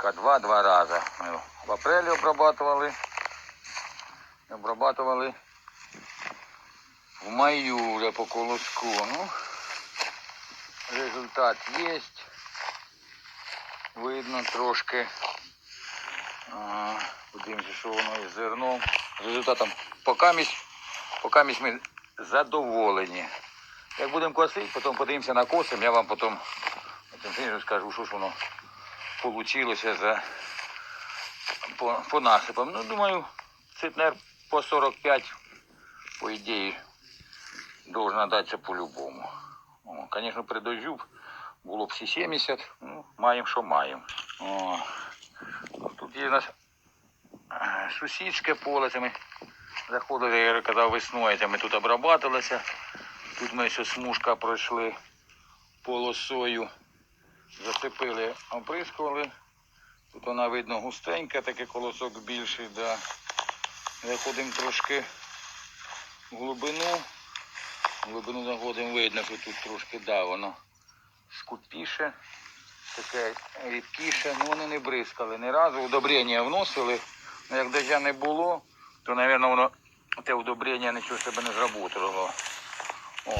К2 два рази. Ми в апрелі обрабатували. Обрабатували в маю вже по колоску. Ну, результат є. Видно трошки. Подивимося, що воно із зерном. Результатом покамість ми задоволені. Як будемо косити, потім подивимося на косим, я вам потім скажу, що ж воно вийшло за по, по насипам. Ну, думаю, цитнер по 45, по ідеї, должна датися по-любому. Звісно, при дождю було б всі 70, ну, маємо, що маємо. Тут є у нас е, сусідське поле, це ми заходили, я казав, весною, це ми тут обрабатувалися. Тут ми ще смужка пройшли полосою, засипили, оприскували. Тут вона видно густенька, такий колосок більший, да. Заходимо трошки в глибину. Глибину заходимо, видно, що тут трошки да, воно скупіше, таке рідкіше. Ну вони не бризкали ні разу. Удобрення вносили. Ну, як дождя не було, то, мабуть, воно те удобрення нічого себе не зработало.